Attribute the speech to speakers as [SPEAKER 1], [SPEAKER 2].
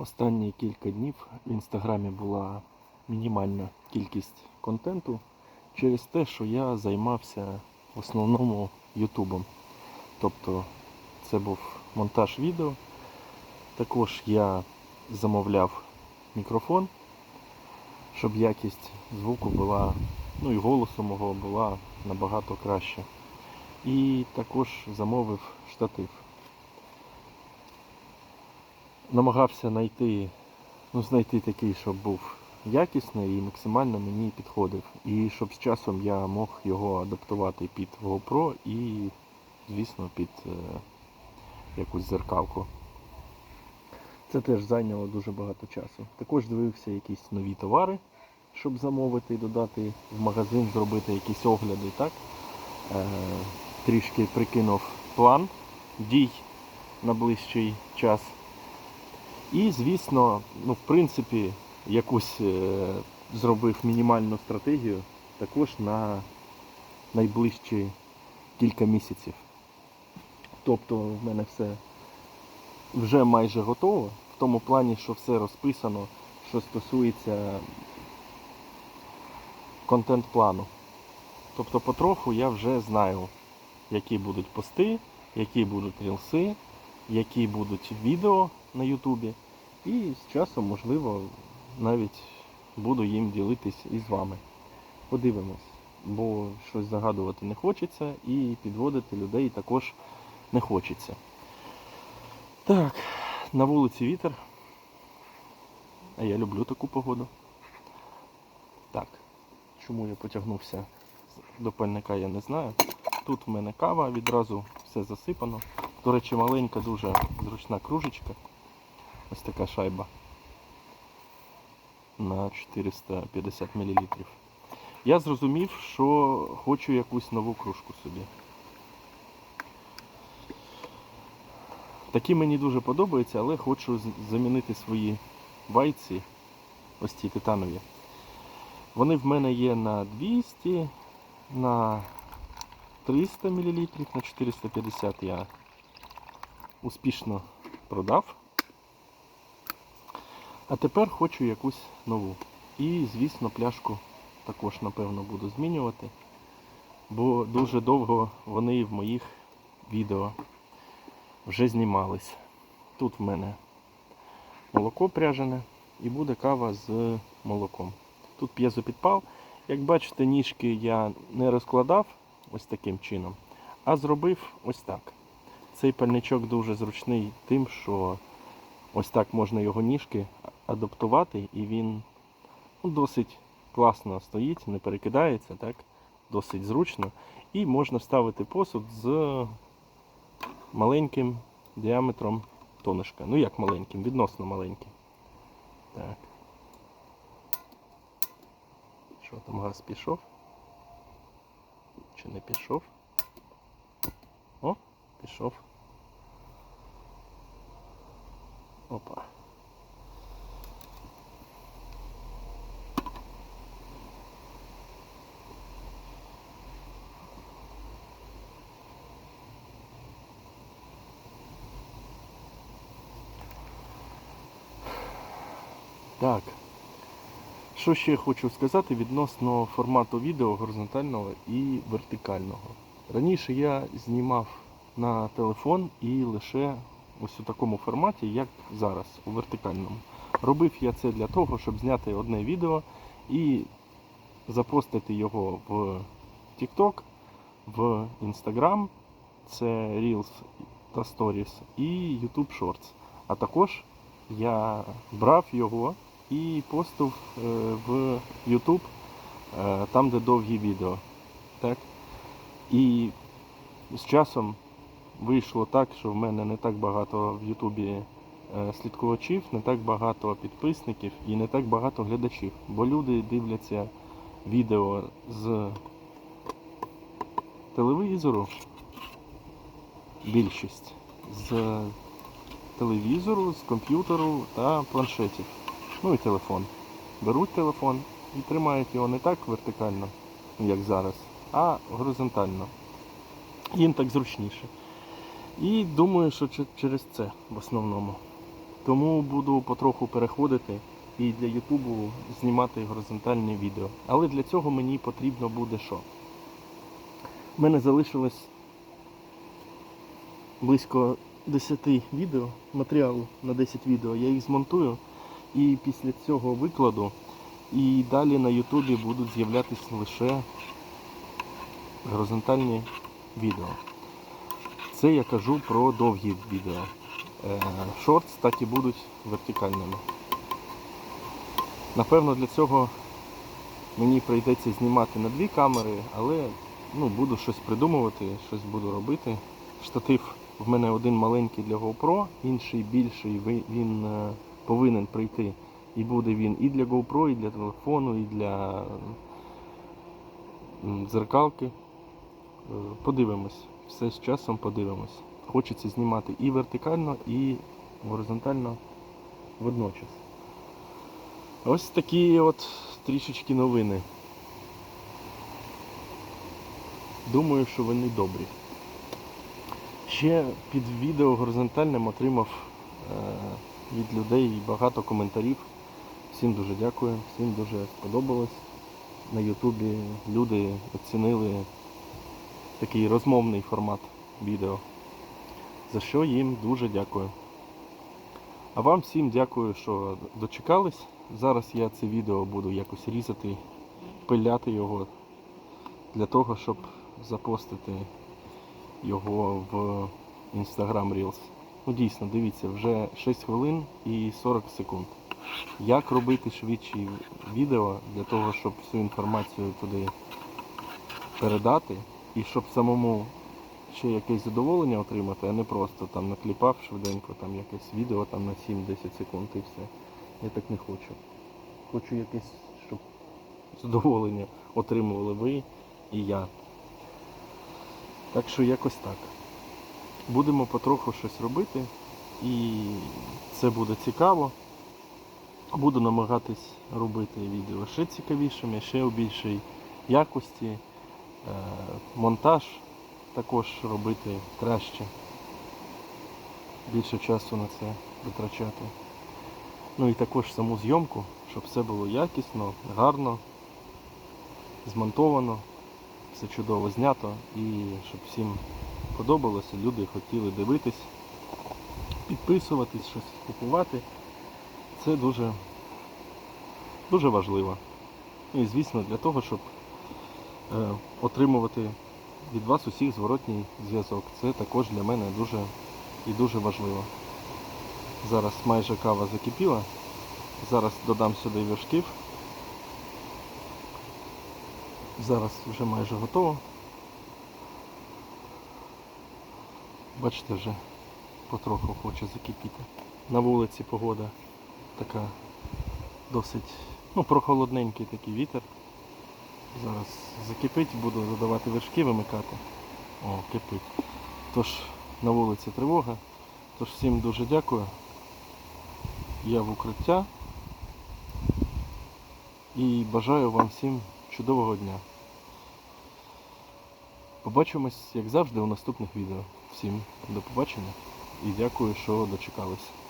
[SPEAKER 1] Останні кілька днів в інстаграмі була мінімальна кількість контенту через те, що я займався в основному Ютубом. Тобто це був монтаж відео. Також я замовляв мікрофон, щоб якість звуку була, ну і голосу мого була набагато краще. І також замовив штатив намагався знайти, ну, знайти такий, щоб був якісний і максимально мені підходив. І щоб з часом я мог його адаптувати під GoPro і, звісно, під е, якусь зеркалку. Це теж зайняло дуже багато часу. Також дивився якісь нові товари, щоб замовити і додати в магазин, зробити якісь огляди. так? Е, трішки прикинув план дій на ближчий час. І, звісно, ну, в принципі, якусь е, зробив мінімальну стратегію також на найближчі кілька місяців. Тобто в мене все вже майже готово, в тому плані, що все розписано, що стосується контент-плану. Тобто потроху я вже знаю, які будуть пости, які будуть рілси, які будуть відео на Ютубі. І з часом, можливо, навіть буду їм ділитись із вами. Подивимось, бо щось загадувати не хочеться і підводити людей також не хочеться. Так, на вулиці вітер. А я люблю таку погоду. Так, чому я потягнувся до пальника, я не знаю. Тут в мене кава, відразу все засипано. До речі, маленька, дуже зручна кружечка. Ось така шайба на 450 мл. Я зрозумів, що хочу якусь нову кружку собі. Такі мені дуже подобаються, але хочу замінити свої вайці, ось ці титанові. Вони в мене є на 200, на 300 мл, на 450 я успішно продав. А тепер хочу якусь нову. І, звісно, пляшку також, напевно, буду змінювати, бо дуже довго вони в моїх відео вже знімались. Тут в мене молоко пряжене і буде кава з молоком. Тут п'єзопідпал. Як бачите, ніжки я не розкладав ось таким чином, а зробив ось так. Цей пальничок дуже зручний тим, що ось так можна його ніжки адаптувати, і він ну, досить класно стоїть, не перекидається, так? досить зручно. І можна ставити посуд з маленьким діаметром тонышка. Ну як маленьким, відносно маленьким. Так. Що там газ пішов? Чи не пішов? О, пішов. Опа. Так. Що ще я хочу сказати відносно формату відео горизонтального і вертикального. Раніше я знімав на телефон і лише ось у такому форматі, як зараз, у вертикальному. Робив я це для того, щоб зняти одне відео і запостити його в TikTok, в Instagram, це Reels та Stories, і YouTube Shorts. А також я брав його і постив е, в YouTube, е, там, де довгі відео. Так? І з часом вийшло так, що в мене не так багато в Ютубі е, слідкувачів, не так багато підписників і не так багато глядачів. Бо люди дивляться відео з телевізору, більшість, з телевізору, з комп'ютеру та планшетів. Ну і телефон. Беруть телефон і тримають його не так вертикально, як зараз, а горизонтально. Їм так зручніше. І думаю, що через це в основному. Тому буду потроху переходити і для Ютубу знімати горизонтальні відео. Але для цього мені потрібно буде що? У мене залишилось близько 10 відео, матеріалу на 10 відео. Я їх змонтую і після цього викладу. І далі на Ютубі будуть з'являтися лише горизонтальні відео. Це я кажу про довгі відео. Е, Шортс так і будуть вертикальними. Напевно, для цього мені прийдеться знімати на дві камери, але ну, буду щось придумувати, щось буду робити. Штатив в мене один маленький для GoPro, інший більший, він е, повинен прийти. І буде він і для GoPro, і для телефону, і для дзеркалки. Е, Подивимось. Все з часом подивимось. Хочеться знімати і вертикально, і горизонтально водночас. Ось такі от трішечки новини. Думаю, що вони добрі. Ще під відео горизонтальним отримав е, від людей багато коментарів. Всім дуже дякую, всім дуже сподобалось. На Ютубі люди оцінили такий розмовний формат відео. За що їм дуже дякую. А вам всім дякую, що дочекались. Зараз я це відео буду якось різати, пиляти його для того, щоб запостити його в Instagram Reels. Ну дійсно, дивіться, вже 6 хвилин і 40 секунд. Як робити швидші відео для того, щоб всю інформацію туди передати і щоб самому ще якесь задоволення отримати, а не просто там накліпав швиденько там якесь відео там на 7-10 секунд і все. Я так не хочу. Хочу якесь, щоб задоволення отримували ви і я. Так що якось так. Будемо потроху щось робити і це буде цікаво. Буду намагатись робити відео ще цікавішими, ще у більшій якості. Е, Монтаж також робити краще. Більше часу на це витрачати. Ну і також саму зйомку, щоб все було якісно, гарно, змонтовано, все чудово знято і щоб всім подобалося, люди хотіли дивитись, підписуватись, щось купувати. Це дуже, дуже важливо. Ну і звісно для того, щоб е, отримувати від вас усіх зворотній зв'язок. Це також для мене дуже і дуже важливо. Зараз майже кава закипіла. Зараз додам сюди вершків. Зараз вже майже готово. Бачите, вже потроху хоче закипіти. На вулиці погода така досить ну, прохолодненький такий вітер. Зараз закипить, буду додавати вершки, вимикати. О, кипить. Тож на вулиці тривога. Тож всім дуже дякую. Я в укриття. І бажаю вам всім чудового дня. Побачимось, як завжди, у наступних відео. Всім до побачення і дякую, що дочекались.